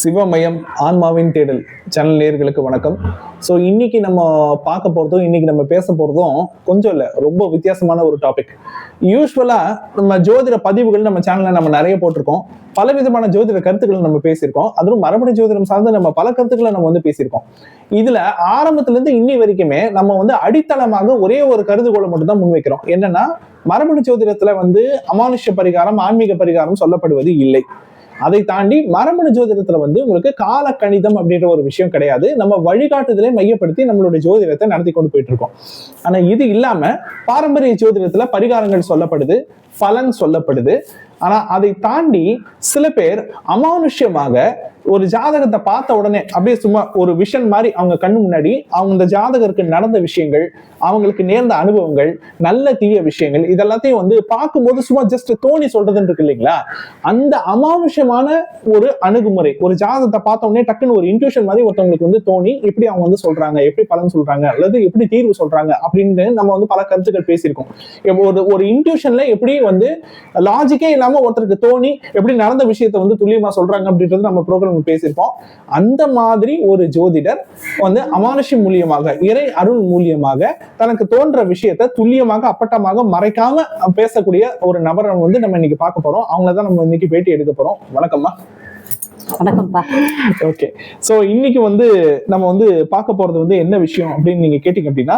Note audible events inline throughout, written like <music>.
சிவமயம் ஆன்மாவின் தேடல் சேனல் நேயர்களுக்கு வணக்கம். ஸோ இன்னைக்கு நம்ம பார்க்க போகிறதும் இன்னைக்கு நம்ம பேச போகிறதும் கொஞ்சம் இல்லை ரொம்ப வித்தியாசமான ஒரு டாபிக் யூஸ்வலாக நம்ம ஜோதிட பதிவுகள் நம்ம சேனலில் நம்ம நிறைய போட்டிருக்கோம். பல விதமான ஜோதிட கருத்துக்களை நம்ம பேசியிருக்கோம். அதுவும் மரபணு ஜோதிடம் சார்ந்து நம்ம பல கருத்துக்களை நம்ம வந்து பேசியிருக்கோம். இதுல ஆரம்பத்துல இருந்து இன்னி வரைக்குமே நம்ம வந்து அடித்தளமாக ஒரே ஒரு கருதுகோளை மட்டும்தான் முன்வைக்கிறோம். என்னன்னா மரபணு ஜோதிடத்துல வந்து அமானுஷ்ய பரிகாரம் ஆன்மீக பரிகாரம் சொல்லப்படுவது இல்லை. அதை தாண்டி மரபணு ஜோதிடத்துல வந்து உங்களுக்கு கால கணிதம் அப்படின்ற ஒரு விஷயம் கிடையாது. நம்ம வழிகாட்டுதலை மையப்படுத்தி நம்மளுடைய ஜோதிடத்தை நடத்தி கொண்டு போயிட்டு இருக்கோம். ஆனா இது இல்லாம பாரம்பரிய ஜோதிடத்துல பரிகாரங்கள் சொல்லப்படுது. பலன் சொல்லப்படுது. ஆனா அதை தாண்டி சில பேர் அமானுஷ்யமாக ஒரு ஜாதகத்தை பார்த்த உடனே அப்படியே சும்மா ஒரு விஷன் மாதிரி அவங்க கண்ணு முன்னாடி அவங்க இந்த ஜாதகருக்கு நடந்த விஷயங்கள் அவங்களுக்கு நேர்ந்த அனுபவங்கள் நல்ல தீய விஷயங்கள் இதெல்லாத்தையும் வந்து பார்க்கும்போது சும்மா ஜஸ்ட் தோணி சொல்றதுன்னு இருக்கு இல்லைங்களா? அந்த அமானுஷ்யமான ஒரு அணுகுமுறை ஒரு ஜாதகத்தை பார்த்த உடனே டக்குன்னு ஒரு இன்ட்யூஷன் மாதிரி ஒருத்தவங்களுக்கு வந்து தோணி எப்படி அவங்க வந்து சொல்றாங்க எப்படி பலன் சொல்றாங்க அல்லது எப்படி தீர்வு சொல்றாங்க அப்படின்னு நம்ம வந்து பல கருத்துக்கள் பேசியிருக்கோம். ஒரு ஒரு இன்ட்யூஷன்ல எப்படி வந்து லாஜிக்கே இல்லாம ஒருத்தருக்கு தோணி எப்படி நடந்த விஷயத்த வந்து துல்லியமா சொல்றாங்க அப்படின்றது நம்ம ப்ரோக்ராம் பேசியிருப்போம். அந்த மாதிரி ஒரு ஜோதிடர் வந்து அமானுஷி மூலியமாக இறை அருள் மூலியமாக தனக்கு தோன்ற விஷயத்த துல்லியமாக அப்பட்டமாக மறைக்காம பேசக்கூடிய ஒரு நபரை வந்து நம்ம இன்னைக்கு பார்க்க போறோம். அவங்கள தான் நம்ம இன்னைக்கு பேட்டி எடுக்க போறோம். வணக்கம்மா. வணக்கம்ப்பா. ஓகே ஸோ இன்னைக்கு வந்து நம்ம வந்து பார்க்க போறது வந்து என்ன விஷயம் அப்படின்னு நீங்க கேட்டீங்க அப்படின்னா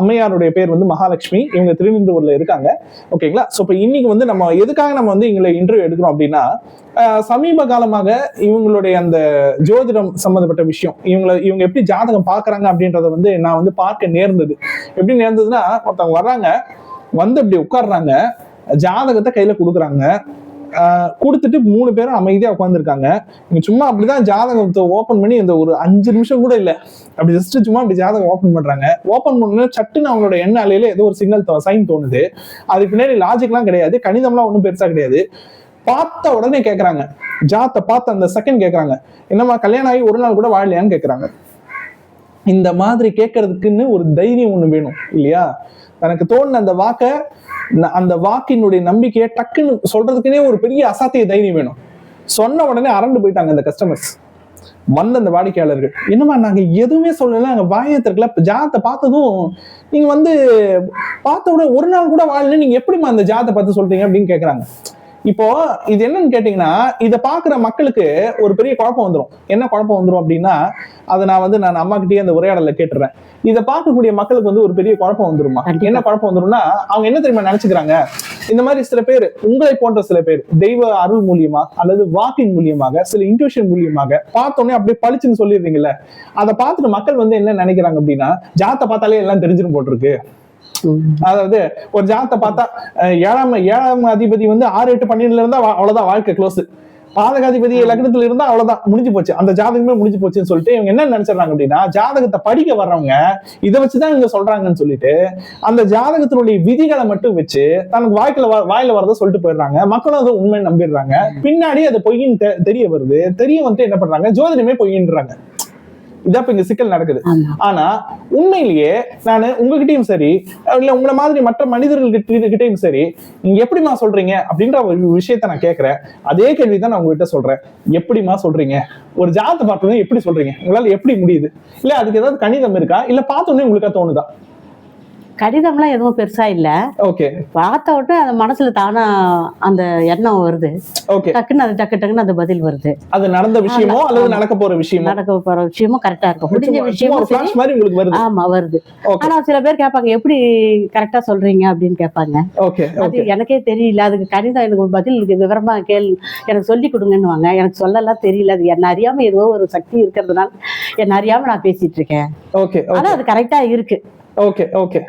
அம்மையாருடைய பேர் வந்து மகாலட்சுமி. இவங்க திருவெந்தூர்ல இருக்காங்க. ஓகேங்களா ஸோ இப்போ இன்னைக்கு வந்து நம்ம எதுக்காக நம்ம வந்து எங்களை இன்டர்வியூ எடுக்கிறோம் அப்படின்னா சமீப காலமாக இவங்களுடைய அந்த ஜோதிடம் சம்பந்தப்பட்ட விஷயம் இவங்களை இவங்க எப்படி ஜாதகம் பார்க்குறாங்க அப்படின்றத வந்து நான் வந்து பார்க்க நேர்ந்தது. எப்படி நேர்ந்ததுன்னா ஒருத்தவங்க வர்றாங்க வந்து அப்படி உட்கார்றாங்க ஜாதகத்தை கையில கொடுக்குறாங்க. கொடுத்துட்டு மூணு பேரும் அமைதியா உட்காந்துருக்காங்க இங்கே சும்மா அப்படிதான் ஜாதகத்தை ஓபன் பண்ணி இந்த ஒரு அஞ்சு நிமிஷம் கூட இல்ல. அப்படி ஜஸ்ட் சும்மா அப்படி ஜாதகம் ஓபன் பண்றாங்க. ஓபன் பண்ண சட்டுன்னு அவங்களோட எண்ண அலையில ஏதோ ஒரு சிக்னல் சைன் தோணுது. அதுக்கு பின்னாடி லாஜிக்லாம் கிடையாது. கணிதம்லாம் ஒன்றும் பெருசா கிடையாது. பார்த்த உடனே கேக்குறாங்க. ஜாத்தை பார்த்த அந்த செகண்ட் கேக்குறாங்க. என்னம்மா கல்யாணம் ஆகி ஒரு நாள் கூட வாழலையான்னு கேக்குறாங்க. இந்த மாதிரி கேட்கறதுக்குன்னு ஒரு தைரியம் ஒண்ணு வேணும் இல்லையா? தனக்கு தோணுன அந்த வாக்க ந- அந்த வாக்கினுடைய நம்பிக்கையை டக்குன்னு சொல்றதுக்குன்னே ஒரு பெரிய அசாத்திய தைரியம் வேணும். சொன்ன உடனே அரண்டு போயிட்டாங்க அந்த கஸ்டமர்ஸ் வந்த அந்த வாடிக்கையாளர்கள் என்னம்மா நாங்க எதுவுமே சொல்லல நாங்க வாயத்திற்குல ஜாதத்தை பார்த்ததும் நீங்க வந்து பார்த்த உடனே ஒரு நாள் கூட வாழல நீங்க எப்படிம்மா அந்த ஜாதத்தை பார்த்து சொல்றீங்க? அப்படின்னு கேக்குறாங்க. இப்போ இது என்னன்னு கேட்டீங்கன்னா இதை பாக்குற மக்களுக்கு ஒரு பெரிய குழப்பம் வந்துரும். என்ன குழப்பம் வந்துரும் அப்படின்னா அதை நான் வந்து நான் அம்மா கிட்டயே அந்த உரையாடல கேட்டுறேன். இதை பார்க்கக்கூடிய மக்களுக்கு வந்து ஒரு பெரிய குழப்பம் வந்துருமா. என்ன குழப்பம் வந்துரும்னா அவங்க என்ன தெரியுமா நினைச்சுக்கிறாங்க? இந்த மாதிரி சில பேர் உங்களை போன்ற சில பேர் தெய்வ அருள் மூலியமா அல்லது வாக்கின் மூலியமாக சில இன்ட்யூஷன் மூலியமாக பார்த்தோன்னே அப்படியே பளிச்சுன்னு சொல்லிடுறீங்கல்ல அதை பார்த்துட்டு மக்கள் வந்து என்ன நினைக்கிறாங்க அப்படின்னா ஜாத்தை பார்த்தாலே எல்லாம் தெரிஞ்சிரும் போட்டிருக்கு. அதாவது ஒரு ஜாதத்தை பார்த்தா ஏழாம் ஏழாம் அதிபதி வந்து ஆறு எட்டு பன்னெண்டுல இருந்தா அவ்வளவுதான் வாழ்க்கை க்ளோஸ் பாதகாதிபதி லக்னத்துல இருந்தா அவ்வளவுதான் முடிஞ்சு போச்சு. அந்த ஜாதகமே முடிஞ்சு போச்சுன்னு சொல்லிட்டு இவங்க என்ன நினைச்சிடறாங்க அப்படின்னா ஜாதகத்தை படிக்க வர்றவங்க இதை வச்சுதான் இவங்க சொல்றாங்கன்னு சொல்லிட்டு அந்த ஜாதகத்தினுடைய விதிகளை மட்டும் வச்சு தனக்கு வாய்க்குல வாயில வரதை சொல்லிட்டு போயிடுறாங்க. மக்களும் அதை உண்மை நம்பிடுறாங்க. பின்னாடி அது பொய்ன்னு தெரிய வருது. தெரிய வந்து என்ன பண்றாங்க? ஜோதிடமே பொய்ன்றாங்க இதான் இப்ப இங்க சிக்கல் நடக்குது. ஆனா உண்மையிலேயே நான் உங்ககிட்டயும் சரி இல்ல உங்களை மாதிரி மற்ற மனிதர்கள் கிட்டயும் சரி நீங்க எப்படிமா சொல்றீங்க அப்படின்ற ஒரு விஷயத்த நான் கேட்கிறேன் அதே கேள்வி தான் நான் உங்ககிட்ட சொல்றேன். எப்படிமா சொல்றீங்க? ஒரு ஜாதத்தை பார்த்தோன்னே எப்படி சொல்றீங்க? உங்களால எப்படி முடியுது? இல்ல அதுக்கு ஏதாவது கணிதம் இருக்கா? இல்ல பார்த்தோன்னே உங்களுக்கு தோணுதா? கடிதம்லாம் எதுவும் பெருசா இல்ல. ஓகே. பார்த்த உடனே அந்த மனசுல தானா அந்த எண்ணம் வருது. ஓகே. டக்குன்னு அது டக்கு டக்குன்னு அந்த பதில் வருது. அது நடந்த விஷயமோ அல்லது. நடக்க போற விஷயமோ? நடக்க போற விஷயமும் கரெக்டா இருக்கும். முடிஞ்ச விஷயமும் ஆமா வருது. ஆனா சில பேர் கேட்பாங்க எப்படி கரெக்டா சொல்றீங்க? அப்படின்னு கேட்பாங்க. ஓகே அது எனக்கே தெரியல. அதுக்கு கணிதம் எனக்கு ஒரு பதில் இருக்கு. விவரமா கேள். எனக்கு சொல்லி கொடுங்கன்னுவாங்க. எனக்கு சொல்லலாம் தெரியல. அது என்ன அறியாம ஏதோ ஒரு சக்தி இருக்கிறதுனால என்ன அறியாம நான் பேசிட்டு இருக்கேன். ஓகே ஆனா அது கரெக்டா இருக்கு. Okay okay.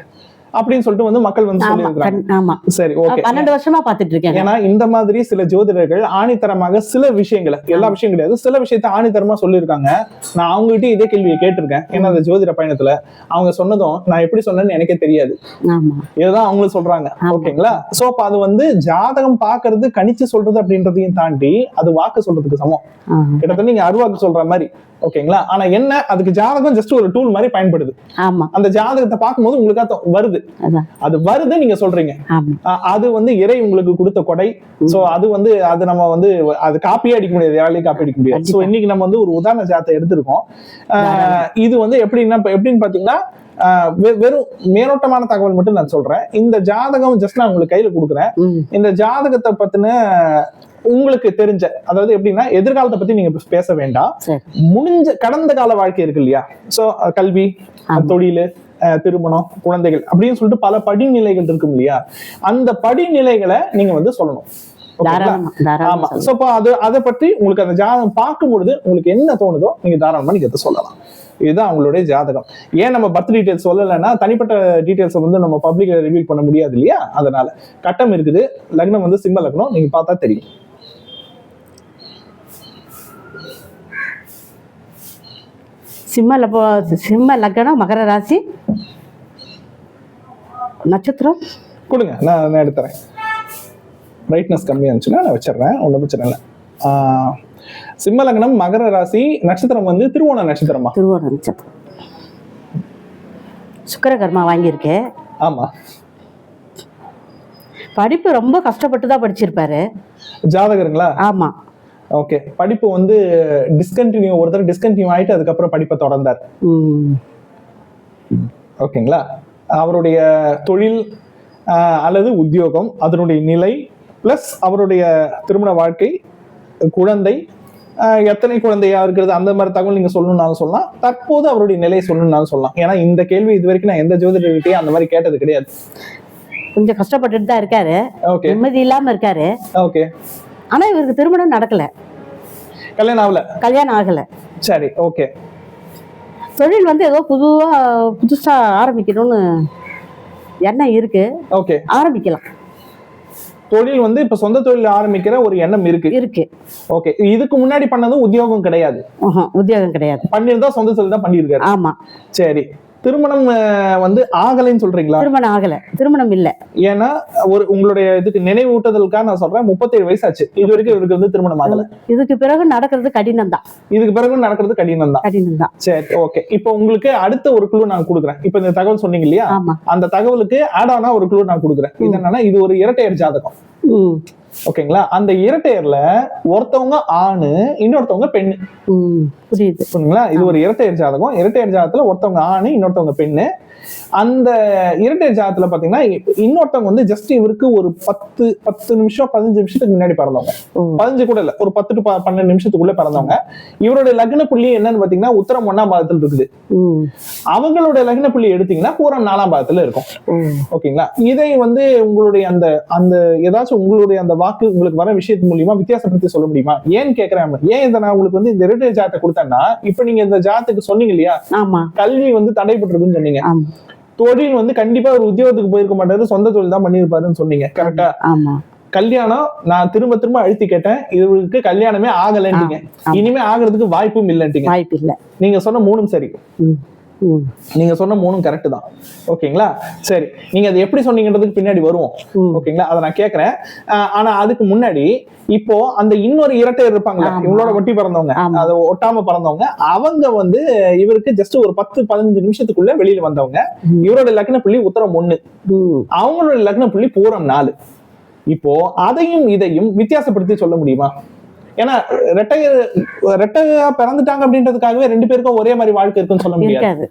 அப்படின்னு சொல்லிட்டு வந்து மக்கள் வந்து ஆமா சொல்லி கண்- ஆமா. சரி ஓகே. பன்னெண்டு வருஷமா பாத்துட்டு இருக்கேன் ஏன்னா இந்த மாதிரி சில ஜோதிடர்கள் ஆணித்தரமாக சில விஷயங்களை எல்லா விஷயம் கிடையாது சில விஷயத்த ஆணித்தரமா சொல்லியிருக்காங்க. நான் அவங்ககிட்ட இதே கேள்வியை கேட்டிருக்கேன். ஏன்னா அந்த ஜோதிட பயணத்துல அவங்க சொன்னதும் நான் எப்படி சொன்னேன்னு எனக்கே தெரியாது. இதுதான் அவங்களும் சொல்றாங்க. ஓகேங்களா? சோ அப்ப அது வந்து ஜாதகம் பாக்குறது கணிச்சு சொல்றது அப்படின்றதையும் தாண்டி அது வாக்கு சொல்றதுக்கு சமம். கிட்டத்தட்ட நீங்க அருவாக்கு சொல்ற மாதிரி. ஓகேங்களா? ஆனா என்ன அதுக்கு ஜாதகம் ஜஸ்ட் ஒரு டூல் மாதிரி பயன்படுது. ஆமா. அந்த ஜாதகத்தை பார்க்கும்போது உங்களுக்கு வருது. அது வருது நீங்க சொல்றீங்க. அது வந்து இறை உங்களுக்கு கொடுத்த கொடை. சோ அது வந்து அது நம்ம வந்து அது காப்பியே அடிக்க முடியாது. யாராலையும் காப்பி அடிக்க முடியாது. சோ. இன்னைக்கு நம்ம வந்து ஒரு உதாரண ஜாதத்தை எடுத்திருக்கோம். இது வந்து எப்படின்னா எப்படின்னு பாத்தீங்கன்னா வெறும் மேலோட்டமான தகவல் மட்டும் நான் சொல்றேன். இந்த ஜாதகம் ஜஸ்ட் நான் உங்களுக்கு கையில கொடுக்குறேன். இந்த ஜாதகத்தை பத்தின உங்களுக்கு தெரிஞ்ச அதாவது எப்படின்னா எதிர்காலத்தை பத்தி நீங்க பேச வேண்டாம். முடிஞ்ச கடந்த கால வாழ்க்கை இருக்கு இல்லையா? சோ கல்வி. தொழில் திருமணம் குழந்தைகள் அப்படின்னு சொல்லிட்டு பல படிநிலைகள் இருக்கும் இல்லையா? அந்த படிநிலைகளை நீங்க வந்து சொல்லணும். ஆமா. சோ அது அதை பற்றி உங்களுக்கு அந்த ஜாதகம் பார்க்கும் பொழுது உங்களுக்கு என்ன தோணுதோ நீங்க தாராளமா நீங்க அதை சொல்லலாம். இதுதான் அவங்களுடைய ஜாதகம். ஏன் நம்ம பர்த் டீடைல்ஸ் சொல்லலைன்னா தனிப்பட்ட டீடைல்ஸ் வந்து நம்ம பப்ளிக்ல ரிவீல் பண்ண முடியாது இல்லையா? அதனால. கட்டம் இருக்குது. லக்னம் வந்து சிம்ம லக்னம். நீங்க பார்த்தா தெரியும். சிம்ம லப்போ சிம்ம லக்னம் மகர ராசி. நட்சத்திரம். கொடுங்க. நான் நான் எடுத்துறேன். பிரைட்னஸ் கம்மியாக இருந்துச்சுன்னா நான் வச்சிடுறேன். ஒன்றும் பிரச்சனை இல்லை. ஆஹ் சிம்ம லக்னம் மகர ராசி நட்சத்திரம் வந்து திருவோண நட்சத்திரமா? திருவோண நட்சத்திரம். சுக்கரகர்மா வாங்கியிருக்கேன் ஆமா. படிப்பு ரொம்ப கஷ்டப்பட்டு தான் படிச்சிருப்பாரு. ஜாதகருங்களா? ஆமா. ஓகே. படிப்பு வந்து டிஸ்கண்டினியூ ஒருத்தர் டிஸ்கண்டினியூ ஆயிட்டு அதுக்கப்புறம் படிப்பை தொடர்ந்தார். ஓகேங்களா? அவருடைய தொழில் அல்லது உத்தியோகம் அதனுடைய நிலை ப்ளஸ் அவருடைய திருமண வாழ்க்கை குழந்தை எத்தனை குழந்தையா இருக்கிறது அந்த மாதிரி தகவல் நீங்க சொல்லணும்னாலும் சொல்லலாம். தற்போது அவருடைய நிலையை சொல்லணும்னாலும் சொல்லலாம். ஏன்னா இந்த கேள்வி இது வரைக்கும் நான் எந்த ஜோதிடர்கிட்டயும் அந்த மாதிரி கேட்டது கிடையாது. கொஞ்சம் கஷ்டப்பட்டுட்டு தான் இருக்காரு. ஓகே நிம்மதி இல்லாம இருக்காரு. ஓகே ஆனா இவருக்கு திருமணம் நடக்கல. கல்யாணம் ஆகல? கல்யாணம் ஆகல. சரி ஓகே தொழில் வந்து ஏதோ புதுவா புதுசா ஆரம்பிக்கணும்னு எண்ணம் இருக்கு. ஓகே ஆரம்பிக்கலாம். தொழில் வந்து இப்ப சொந்த தொழில் ஆரம்பிக்கிற ஒரு எண்ணம் இருக்கு. இருக்கு. ஓகே இதுக்கு முன்னாடி பண்ணதும் உத்தியோகம் கிடையாது. ஆஹா, உத்தியோகம் கிடையாது. பண்ணியிருந்தா சொந்த தொழில் தான் பண்ணியிருக்காரு. ஆமா. சரி. திருமணம் வந்து ஆகலைன்னு சொல்றீங்களா? திருமணம் ஆகல. திருமணம் இல்ல. ஏன்னா ஒரு உங்களுடைய இதுக்கு நினைவூட்டுதலுக்காக நான் சொல்றேன் முப்பத்தேழு வயசு ஆச்சு இது வரைக்கும் இவருக்கு வந்து திருமணம் ஆகல. இதுக்கு பிறகு நடக்கிறது கடினம் தான் இதுக்கு பிறகு நடக்கிறது கடினம் தான் கடினம் தான் சரி ஓகே. இப்போ உங்களுக்கு அடுத்த ஒரு குழு நான் கொடுக்குறேன். இப்போ இந்த தகவல் சொன்னீங்க இல்லையா? அந்த தகவலுக்கு ஆட் ஆனா ஒரு குழு நான் கொடுக்குறேன். இது என்னன்னா இது ஒரு இரட்டையர் ஜாதகம். ஓகேங்களா? அந்த இரட்டையர்ல ஒருத்தவங்க ஆணு இன்னொருத்தவங்க பெண்ணு. புரியுது. புரியுங்களா இது ஒரு இரட்டையர் ஜாதகம். இரட்டையர் ஜாதகத்துல ஒருத்தவங்க ஆணு இன்னொருத்தவங்க பெண்ணு. அந்த இரட்டையர் ஜாதகத்துல பாத்தீங்கன்னா இன்னொருத்தவங்க வந்து ஜஸ்ட் இவருக்கு ஒரு பத்து பத்து நிமிஷம் பதினஞ்சு நிமிஷத்துக்கு முன்னாடி பிறந்தவங்க. பதினஞ்சு கூட இல்ல ஒரு பத்து டு பன்னெண்டு நிமிஷத்துக்குள்ள பிறந்தவங்க. இவருடைய லக்ன புள்ளி என்னன்னு பாத்தீங்கன்னா உத்தரம் ஒண்ணாம் பாதத்துல இருக்குது. அவங்களுடைய லக்ன புள்ளி எடுத்தீங்கன்னா பூரம் நாலாம் பாதத்துல இருக்கும். ஓகேங்களா? இதை வந்து உங்களுடைய அந்த அந்த ஏதாச்சும் உங்களுடைய அந்த வாக்கு உங்களுக்கு வர விஷயத்து மூலியமா வித்தியாசப்படுத்தி சொல்ல முடியுமா? ஏன்னு கேக்குறேன் ஏன் இதை நான் உங்களுக்கு வந்து இந்த இரட்டை ஜாதத்தை கொடுத்தேன்னா இப்ப நீங்க இந்த ஜாதத்துக்கு சொன்னீங்க இல்லையா? ஆமா. கல்வி வந்து தடைபட்டிருக்குன்னு சொன்னீங்க. தொழில் வந்து கண்டிப்பா ஒரு உத்தியோகத்துக்கு போயிருக்க மாட்டாரு. சொந்த தொழில் தான் பண்ணியிருப்பாருன்னு சொன்னீங்க. கரெக்டா ஆமா. கல்யாணம் நான் திரும்ப திரும்ப அழுத்தி கேட்டேன். இவருக்கு கல்யாணமே ஆகலைன்றீங்க ஆமா. இனிமே ஆகிறதுக்கு வாய்ப்பும் இல்லைன்றீங்க வாய்ப்பு இல்ல. நீங்க சொன்ன மூணும் சரி. நீங்க சொன்ன மூணும் கரெக்ட் தான். ஓகேங்களா? சரி. நீங்க அதை எப்படி சொன்னீங்கன்றதுக்கு பின்னாடி வருவோம். ஓகேங்களா? அதை நான் கேட்கறேன் ஆஹ் ஆனா அதுக்கு முன்னாடி இப்போ அந்த இன்னொரு இரட்டையர் இருப்பாங்களா ஆமா. இவங்களோட ஒட்டி பிறந்தவங்க. அதை ஒட்டாம பிறந்தவங்க அவங்க வந்து இவருக்கு ஜஸ்ட் ஒரு பத்து பதினஞ்சு நிமிஷத்துக்குள்ள வெளியில வந்தவங்க. இவரோட லக்ன புள்ளி உத்தரம் ஒண்ணு. அவங்களோட லக்ன புள்ளி பூரம் நாலு. இப்போ அதையும் இதையும் வித்தியாசப்படுத்தி சொல்ல முடியுமா? ஏன்னா ரெட்டையர் ரெட்டையா பிறந்துட்டாங்க அப்படின்றதுக்காகவே ரெண்டு பேருக்கும் ஒரே மாதிரி வாழ்க்கை இருக்குன்னு சொல்ல முடியாது.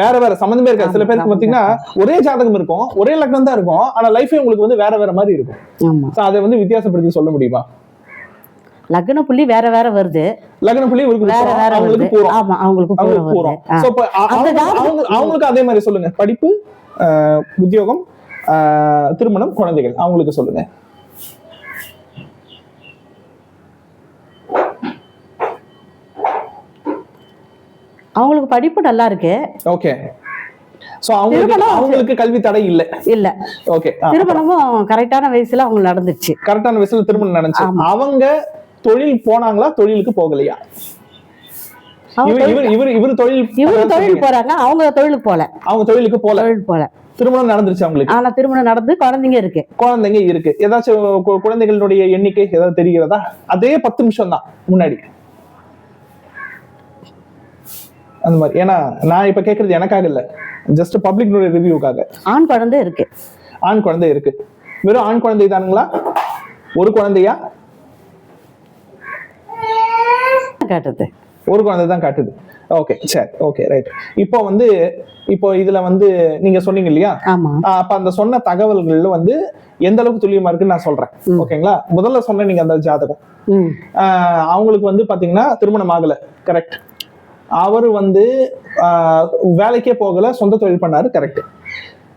வேற வேற சம்மந்தமே இருக்காது. சில பேருக்கு. பாத்தீங்கன்னா ஒரே ஜாதகம் இருக்கும் ஒரே லக்னம் தான் இருக்கும் ஆனா லைஃபே உங்களுக்கு வந்து வேற வேற மாதிரி இருக்கும். அதை வந்து வித்தியாசப்படுத்தி சொல்ல முடியுமா? லக்ன புள்ளி வேற வேற வருது. லக்ன புள்ளி இவருக்கு வேற வேற அவங்களுக்கு ஆமா அவங்களுக்கு அவங்களுக்கு அதே மாதிரி சொல்லுங்க. படிப்பு உத்தியோகம் திருமணம் குழந்தைகள். அவங்களுக்கு சொல்லுங்க. அவங்களுக்கு படிப்பு நல்லா இருக்கு. ஓகே சோ அவங்களுக்கு கல்வி தடை இல்ல. இல்ல. ஓகே திருமணமும் கரெக்டான வயசுல அவங்க நடந்துச்சு. கரெக்டான வயசுல திருமணம் நடந்துச்சு. அவங்க தொழில் போனாங்களா தொழிலுக்கு போகலையா? இவர் இவர் தொழில் இவரு தொழில். போறாங்க அவங்க தொழிலுக்கு போல. அவங்க தொழிலுக்கு போல. தொழில் போல. திருமணம் நடந்துருச்சு அவங்களுக்கு ஆனா திருமணம் நடந்து குழந்தைங்க இருக்கு. குழந்தைங்க இருக்கு. ஏதாச்சும் குழந்தைகளுடைய எண்ணிக்கை ஏதாவது தெரிகிறதா? அதே பத்து நிமிஷம் தான் முன்னாடி. அந்த மாதிரி. ஏன்னா நான் இப்ப கேக்குறது எனக்காக இல்ல. ஜஸ்ட் பப்ளிக்னுடைய ரிவ்யூக்காக ஆண் குழந்தை இருக்கு. ஆண் குழந்தை இருக்கு. வெறும் ஆண் குழந்தை தானுங்களா? ஒரு குழந்தையா? காட்டுது. ஒரு குழந்தை தான் காட்டுது. ஓகே சரி ஓகே ரைட் இப்போ வந்து இப்போ இதுல வந்து நீங்க சொன்னீங்க இல்லையா? அப்ப அந்த சொன்ன தகவல்கள்ல வந்து எந்த அளவுக்கு துல்லியமா இருக்குன்னு நான் சொல்றேன். ஓகேங்களா முதல்ல சொன்ன நீங்க அந்த ஜாதகம். அவங்களுக்கு வந்து பாத்தீங்கன்னா திருமணம் ஆகல கரெக்ட் அவர் வந்து வேலைக்கே போகல சொந்த தொழில் பண்ணாரு கரெக்ட்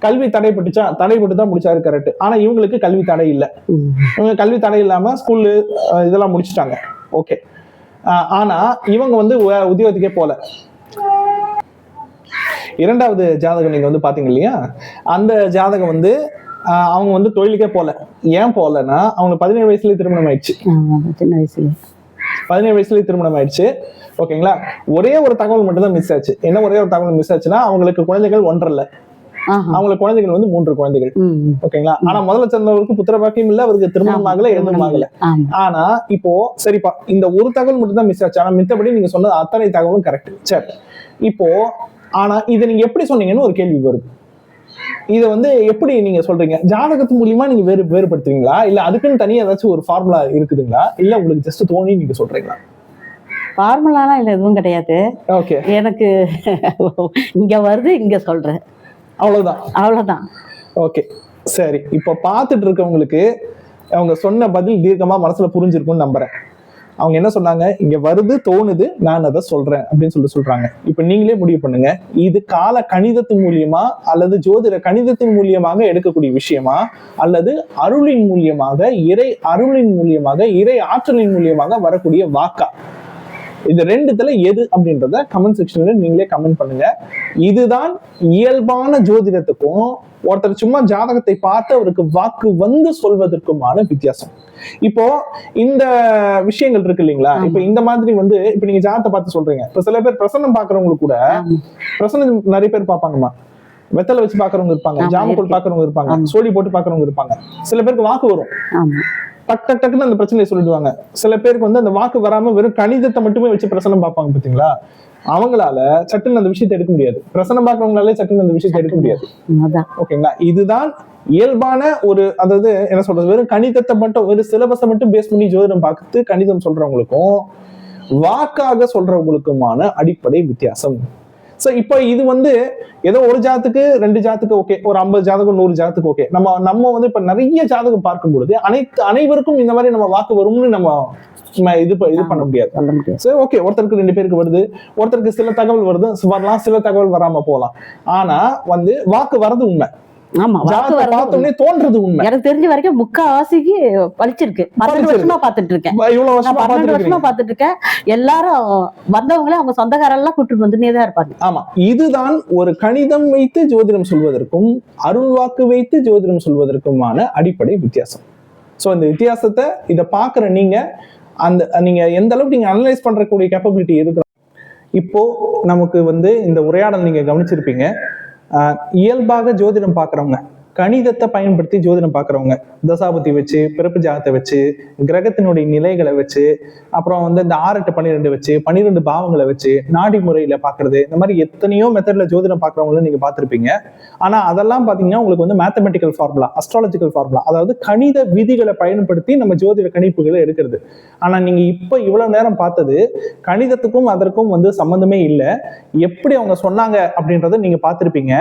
கல்வி தடைப்பட்டுச்சா தடைப்பட்டு தான் முடிச்சாரு கரெக்ட் ஆனா இவங்களுக்கு கல்வி தடை இல்லை. இவங்க கல்வி தடை இல்லாம ஸ்கூல்லு இதெல்லாம் முடிச்சிட்டாங்க. ஓகே ஆனா இவங்க வந்து உத்தியோகத்துக்கே போல. இரண்டாவது ஜாதகம் நீங்க வந்து பாத்தீங்க இல்லையா? அந்த ஜாதகம் வந்து அவங்க வந்து தொழிலுக்கே போல. ஏன் போலன்னா அவங்க பதினேழு வயசுலயே திருமணம் ஆயிடுச்சு. பதினேழு வயசுலயே திருமணம் ஆயிடுச்சு. ஓகேங்களா? ஒரே ஒரு தகவல் மட்டும் தான் மிஸ் ஆச்சு. என்ன ஒரே ஒரு தகவல் மிஸ் ஆச்சுன்னா அவங்களுக்கு குழந்தைகள் ஒன்றரை ஆஹா. அவங்களுக்கு குழந்தைகள் வந்து மூன்று குழந்தைகள். ஓகேங்களா? ஆனா முதல்ல சேர்ந்தவருக்கு புத்திர பாக்கியம் இல்ல அவருக்கு திருமணம் ஆகல எதுவும் ஆகல. ஆனா இப்போ சரிப்பா இந்த ஒரு தகவல் மட்டும் தான் மிஸ் ஆச்சு. ஆனா மித்தபடி நீங்க சொன்னது அத்தனை தகவலும் கரெக்ட் சரி. இப்போ ஆனா இதை நீங்க எப்படி சொன்னீங்கன்னு ஒரு கேள்வி வருது. இதை வந்து எப்படி நீங்க சொல்றீங்க? ஜாதகத்து மூலியமா நீங்க வேறு வேறுபடுத்துறீங்களா? இல்ல அதுக்குன்னு தனியா ஏதாச்சும் ஒரு ஃபார்முலா இருக்குதுங்களா? இல்ல உங்களுக்கு ஜஸ்ட் தோணி நீங்க சொல்றீங்களா? ஃபார்முலாலாம் இல்லை எதுவும் கிடையாது. ஓகே எனக்கு <laughs> இங்க வருது இங்க சொல்றேன். அவ்வளவுதான். அவ்வளவுதான். ஓகே சரி. இப்போ பார்த்துட்டு இருக்கவங்களுக்கு அவங்க சொன்ன பதில் தீர்க்கமா மனசுல புரிஞ்சிருக்கும்னு நம்புறேன். அவங்க என்ன சொன்னாங்க? இங்க வருது தோணுது நான் அதை சொல்றேன் அப்படின்னு சொல்லி சொல்றாங்க. இப்போ நீங்களே முடிவு பண்ணுங்க. இது கால கணிதத்தின் மூலியமா அல்லது ஜோதிட கணிதத்தின் மூலியமாக எடுக்கக்கூடிய விஷயமா? அல்லது அருளின் மூலியமாக இறை அருளின் மூலியமாக இறை ஆற்றலின் மூலியமாக வரக்கூடிய வாக்கா? இது ரெண்டுத்துல எது அப்படின்றத கமெண்ட் செக்ஷன்ல நீங்களே கமெண்ட் பண்ணுங்க இதுதான் இயல்பான ஜோதிடத்துக்கும் ஒருத்தர் சும்மா ஜாதகத்தை பார்த்து அவருக்கு வாக்கு வந்து சொல்வதற்குமான வித்தியாசம் இப்போ இந்த விஷயங்கள் இருக்கு இல்லைங்களா. இப்போ இந்த மாதிரி வந்து இப்போ நீங்க ஜாதகத்தை பார்த்து சொல்றீங்க இப்போ சில பேர் பிரசன்னம் பாக்குறவங்களுக்கு கூட ஆமா. பிரசன்னம் நிறைய பேர் பார்ப்பாங்கம்மா வெத்தலை வச்சு பாக்குறவங்க இருப்பாங்க இருக்கு. பாக்குறவங்க இருப்பாங்க. சோடி போட்டு பாக்குறவங்க இருப்பாங்க சில பேருக்கு வாக்கு வரும் டக் டக் டக்குன்னு அந்த பிரச்சனையை சொல்லிடுவாங்க. சில பேருக்கு வந்து அந்த வாக்கு வராம வெறும் கணிதத்தை மட்டுமே வச்சு பிரசனம் பார்ப்பாங்க பாத்தீங்களா? அவங்களால சட்டுன்னு அந்த விஷயத்தை எடுக்க முடியாது. பிரசனம் பார்க்கறவங்களாலே சட்டுன்னு அந்த விஷயத்தை எடுக்க முடியாது. ஓகேங்களா? இதுதான் இயல்பான ஒரு அதாவது என்ன சொல்றது வெறும் கணிதத்தை மட்டும் வெறும் சிலபஸை மட்டும் பேஸ் பண்ணி ஜோதிடம் பார்த்து கணிதம் சொல்றவங்களுக்கும் வாக்காக சொல்றவங்களுக்குமான அடிப்படை வித்தியாசம். சோ இப்போ இது வந்து ஏதோ ஒரு ஜாதத்துக்கு ரெண்டு ஜாதத்துக்கு ஓகே ஒரு ஐம்பது ஜாதகம் நூறு ஜாதத்துக்கு ஓகே நம்ம நம்ம வந்து இப்ப நிறைய ஜாதகம் பார்க்கும் பொழுது அனைத்து அனைவருக்கும் இந்த மாதிரி நம்ம வாக்கு வரும்னு நம்ம இது இது பண்ண முடியாது. சரி ஓகே ஒருத்தருக்கு ரெண்டு பேருக்கு வருது ஒருத்தருக்கு சில தகவல் வருது வரலாம் சில தகவல் வராம போகலாம். ஆனா வந்து வாக்கு வரது உண்மை. ஆமா தோன்றது உண்மை. எனக்கு தெரிஞ்ச வரைக்கும் முக்காவாசிக்கு பழிச்சிருக்கு பன்னெண்டு பளிச்சிருக்கு. வருஷமா பாத்துட்டு இருக்கேன் இவ்வளவு நான் வருஷமா பன்னெண்டு வருஷமா பாத்துட்டு இருக்கேன் எல்லாரும் வந்தவங்களே அவங்க சொந்தக்காரெல்லாம் கூட்டிட்டு வந்துட்டே தான் இருப்பாங்க. ஆமா. இதுதான் ஒரு கணிதம் வைத்து ஜோதிடம் சொல்வதற்கும் அருள் வாக்கு வைத்து ஜோதிடம் சொல்வதற்குமான அடிப்படை வித்தியாசம். சோ இந்த வித்தியாசத்தை இதை பாக்குற நீங்க அந்த நீங்க எந்த அளவுக்கு நீங்க அனலைஸ் பண்றக்கூடிய கேப்பபிலிட்டி இருக்கு இப்போ நமக்கு வந்து இந்த உரையாடல் நீங்க கவனிச்சிருப்பீங்க. இயல்பாக ஜோதிடம் பார்க்குறவங்க. கணிதத்தை பயன்படுத்தி ஜோதிடம் பார்க்குறவங்க. தசாபதி வச்சு பிறப்பு ஜாதத்தை வச்சு கிரகத்தினுடைய நிலைகளை வச்சு அப்புறம் வந்து இந்த ஆறு எட்டு பன்னிரெண்டு வச்சு பன்னிரெண்டு பாவங்களை வச்சு நாடி முறையில் பார்க்குறது. இந்த மாதிரி எத்தனையோ மெத்தடில் ஜோதிடம் பார்க்குறவங்களும் நீங்கள் பார்த்துருப்பீங்க. ஆனால் அதெல்லாம் பார்த்தீங்கன்னா உங்களுக்கு வந்து மேத்தமெட்டிக்கல் ஃபார்முலா அஸ்ட்ராலஜிக்கல் ஃபார்முலா அதாவது கணித விதிகளை பயன்படுத்தி நம்ம ஜோதிட கணிப்புகளை எடுக்கிறது. ஆனால் நீங்கள் இப்போ இவ்வளோ நேரம் பார்த்தது கணிதத்துக்கும் அதற்கும் வந்து சம்மந்தமே இல்லை. எப்படி அவங்க சொன்னாங்க அப்படின்றத நீங்கள் பார்த்துருப்பீங்க.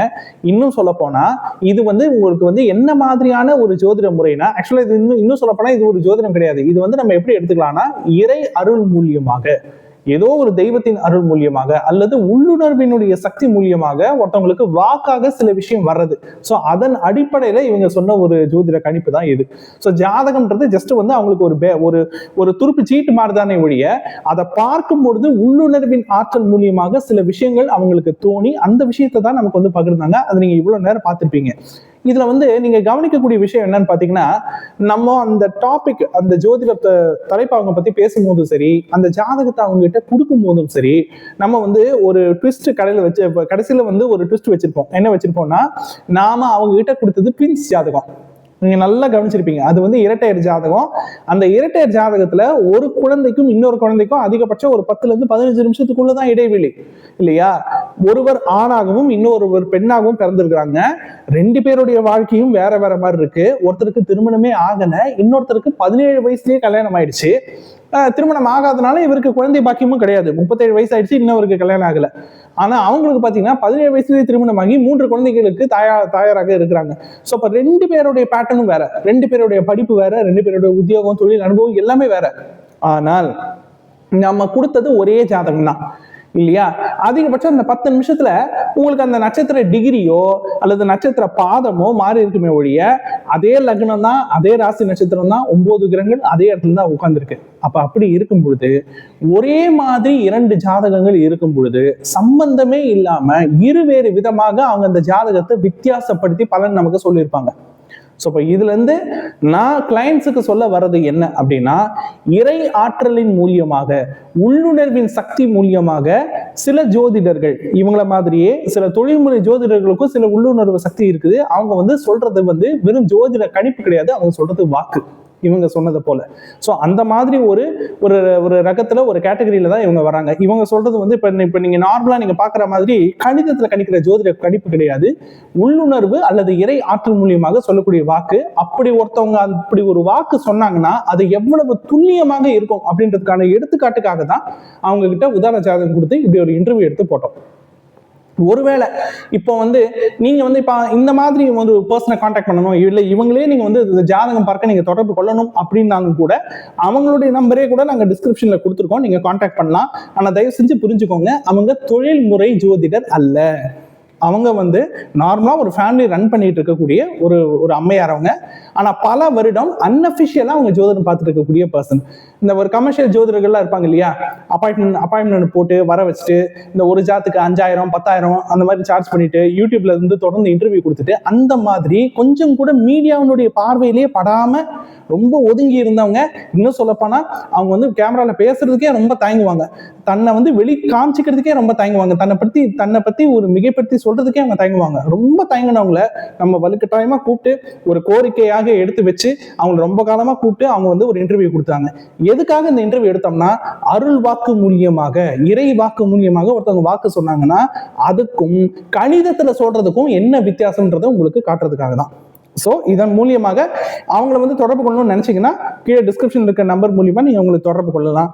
இன்னும் சொல்ல போனால் இது வந்து உங்களுக்கு வந்து என்ன மாதிரியான ஒரு ஜோதிட முறைனா ஆக்சுவலா இது இன்னும் இன்னும் சொல்லப்போனால் இது ஒரு ஜோதிடம் கிடையாது. இது வந்து நம்ம எப்படி எடுத்துக்கலாம்னா இறை அருள் மூலியமாக ஏதோ ஒரு தெய்வத்தின் அருள் மூலியமாக அல்லது உள்ளுணர்வினுடைய சக்தி மூலியமாக ஒருத்தவங்களுக்கு வாக்காக சில விஷயம் வர்றது. சோ அதன் அடிப்படையில இவங்க சொன்ன ஒரு ஜோதிட கணிப்பு தான் இது. சோ ஜாதகம்ன்றது ஜஸ்ட் வந்து அவங்களுக்கு ஒரு பே- ஒரு ஒரு துருப்பு சீட்டு மாறுதானே ஒழிய அதை பார்க்கும் பொழுது உள்ளுணர்வின் ஆற்றல் மூலியமாக சில விஷயங்கள் அவங்களுக்கு தோணி அந்த விஷயத்தை தான் நமக்கு வந்து பகிர்ந்தாங்க. அது நீங்க இவ்வளவு நேரம் பார்த்திருப்பீங்க. இதுல வந்து நீங்க கவனிக்கக்கூடிய விஷயம் என்னன்னு பாத்தீங்கன்னா நம்ம அந்த டாபிக் அந்த ஜோதிட தலைப்பு அவங்க பத்தி பேசும்போதும் சரி அந்த ஜாதகத்தை அவங்க கிட்ட கொடுக்கும் போதும் சரி நம்ம வந்து ஒரு ட்விஸ்ட் கடையில வச்சு கடைசியில வந்து ஒரு ட்விஸ்ட் வச்சிருப்போம். என்ன வச்சிருப்போம்னா நாம அவங்க கிட்ட கொடுத்தது ட்வின்ஸ் ஜாதகம். நீங்க நல்லா கவனிச்சிருப்பீங்க. அது வந்து இரட்டையர் ஜாதகம். அந்த இரட்டையர் ஜாதகத்துல ஒரு குழந்தைக்கும் இன்னொரு குழந்தைக்கும் அதிகபட்சம் ஒரு பத்துல இருந்து பதினஞ்சு நிமிஷத்துக்குள்ளதான் இடைவெளி. இல்லையா? ஒருவர் ஆணாகவும் இன்னொருவர் பெண்ணாகவும் பிறந்திருக்கிறாங்க. ரெண்டு பேருடைய வாழ்க்கையும் வேற வேற மாதிரி இருக்கு. ஒருத்தருக்கு திருமணமே ஆகல இன்னொருத்தருக்கு பதினேழு வயசுலயே கல்யாணம் ஆயிடுச்சு. திருமணம் ஆகாதனால இவருக்கு குழந்தை பாக்கியமும் கிடையாது. முப்பத்தேழு வயசு ஆயிடுச்சு அவருக்கு கல்யாணம் ஆகல. ஆனா அவங்களுக்கு பாத்தீங்கன்னா பதினேழு வயசுலேயே திருமணமாகி மூன்று குழந்தைகளுக்கு தாயா தாயாராக இருக்கிறாங்க. ஸோ இப்போ ரெண்டு பேருடைய பேட்டர்னும் வேற. ரெண்டு பேருடைய படிப்பு வேற ரெண்டு பேருடைய உத்தியோகம் தொழில் அனுபவம் எல்லாமே வேற. ஆனால் நம்ம கொடுத்தது ஒரே ஜாதகம் தான் இல்லையா? அதிகபட்சம் அந்த பத்து நிமிஷத்துல உங்களுக்கு அந்த நட்சத்திர டிகிரியோ அல்லது நட்சத்திர பாதமோ மாறி இருக்குமே ஒழிய அதே லக்னம் தான் அதே ராசி நட்சத்திரம் தான் ஒன்பது கிரகங்கள் அதே இடத்துல தான் உட்காந்துருக்கு அப்ப அப்படி இருக்கும் பொழுது ஒரே மாதிரி இரண்டு ஜாதகங்கள் இருக்கும் பொழுது சம்பந்தமே இல்லாம இருவேறு விதமாக அவங்க அந்த ஜாதகத்தை வித்தியாசப்படுத்தி பலன் நமக்கு சொல்லியிருப்பாங்க. ஸோ இப்போ இதுல இருந்து நான் கிளைண்ட்ஸுக்கு சொல்ல வர்றது என்ன அப்படின்னா இறை ஆற்றலின் மூலியமாக உள்ளுணர்வின் சக்தி மூலியமாக சில ஜோதிடர்கள் இவங்கள மாதிரியே சில தொழில்முறை ஜோதிடர்களுக்கும் சில உள்ளுணர்வு சக்தி இருக்குது. அவங்க வந்து சொல்றது வந்து வெறும் ஜோதிட கணிப்பு கிடையாது அவங்க சொல்றது வாக்கு. இவங்க சொன்னதை போல. ஸோ அந்த மாதிரி ஒரு ஒரு ஒரு ரகத்தில் ஒரு கேட்டகரியில தான் இவங்க வராங்க. இவங்க சொல்றது வந்து இப்போ இப்போ நீங்கள் நார்மலாக நீங்கள் பார்க்குற மாதிரி கணிதத்தில் கணிக்கிற ஜோதிட கணிப்பு கிடையாது. உள்ளுணர்வு அல்லது இறை ஆற்றல் மூலியமாக சொல்லக்கூடிய வாக்கு அப்படி ஒருத்தவங்க அப்படி ஒரு வாக்கு சொன்னாங்கன்னா அது எவ்வளவு துல்லியமாக இருக்கும் அப்படின்றதுக்கான எடுத்துக்காட்டுக்காக தான் அவங்க கிட்ட உதாரண ஜாதகம் கொடுத்து இப்படி ஒரு இன்டர்வியூ எடுத்து போட்டோம். ஒருவேளை இப்போ வந்து நீங்கள் வந்து இப்போ இந்த மாதிரி ஒரு பர்சனை காண்டாக்ட் பண்ணணும். இல்லை இவங்களே நீங்கள் வந்து இந்த ஜாதகம் பார்க்க நீங்கள் தொடர்பு கொள்ளணும் அப்படின்னாலும் கூட அவங்களுடைய நம்பரே கூட நாங்கள் டிஸ்கிரிப்ஷனில் கொடுத்துருக்கோம். நீங்கள் காண்டாக்ட் பண்ணலாம். ஆனால் தயவு செஞ்சு புரிஞ்சுக்கோங்க அவங்க தொழில்முறை ஜோதிடர் அல்ல. அவங்க வந்து நார்மலாக ஒரு ஃபேமிலி ரன் பண்ணிட்டு இருக்கக்கூடிய ஒரு ஒரு அம்மையார் அவங்க. ஆனால் பல வருடம் அன்அஃபிஷியலாக அவங்க ஜோதிடம் பார்த்துட்டு இருக்கக்கூடிய பர்சன் இந்த ஒரு கமர்ஷியல் ஜோதிடர்கள்லாம் இருப்பாங்க இல்லையா? அப்பாயின்மெண்ட் அப்பாயின்மெண்ட் போட்டு வர வச்சுட்டு இந்த ஒரு ஜாத்துக்கு அஞ்சாயிரம் பத்தாயிரம் அந்த மாதிரி சார்ஜ் பண்ணிட்டு யூடியூப்ல இருந்து தொடர்ந்து இன்டர்வியூ கொடுத்துட்டு அந்த மாதிரி கொஞ்சம் கூட மீடியாவினுடைய பார்வையிலேயே படாம ரொம்ப ஒதுங்கி இருந்தவங்க இன்னும் சொல்லப்போனா அவங்க வந்து கேமராவில் பேசுறதுக்கே ரொம்ப தயங்குவாங்க. தன்னை வந்து வெளி காமிச்சிக்கிறதுக்கே ரொம்ப தயங்குவாங்க. தன்னை பற்றி தன்னை பற்றி ஒரு மிகப்படுத்தி சொல்றதுக்கே அவங்க தயங்குவாங்க. ரொம்ப தயங்கினவங்கள நம்ம வலுக்கட்டாயமா கூப்பிட்டு ஒரு கோரிக்கையாக எடுத்து வச்சு அவங்க ரொம்ப காலமா கூப்பிட்டு அவங்க வந்து ஒரு இன்டர்வியூ கொடுத்தாங்க. எதுக்காக இந்த இன்டர்வியூ எடுத்தோம்னா அருள் வாக்கு மூலியமாக இறை வாக்கு மூலியமாக ஒருத்தவங்க வாக்கு சொன்னாங்கன்னா அதுக்கும் கணிதத்துல சொல்றதுக்கும் என்ன வித்தியாசம்ன்றதை உங்களுக்கு காட்டுறதுக்காக தான் ஸோ இதன் மூலியமாக அவங்கள வந்து தொடர்பு கொள்ளணும்னு நினைச்சீங்கன்னா கீழே டிஸ்கிரிப்ஷன் இருக்க நம்பர் மூலியமாக நீங்கள் உங்களுக்கு தொடர்பு கொள்ளலாம்.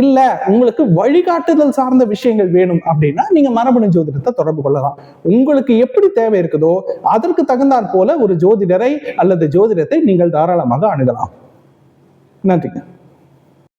இல்லை உங்களுக்கு வழிகாட்டுதல் சார்ந்த விஷயங்கள் வேணும் அப்படின்னா நீங்கள் மரபணு ஜோதிடத்தை தொடர்பு கொள்ளலாம். உங்களுக்கு எப்படி தேவை இருக்குதோ அதற்கு தகுந்தாற் போல ஒரு ஜோதிடரை அல்லது ஜோதிடத்தை நீங்கள் தாராளமாக அணுகலாம். நன்றிங்க.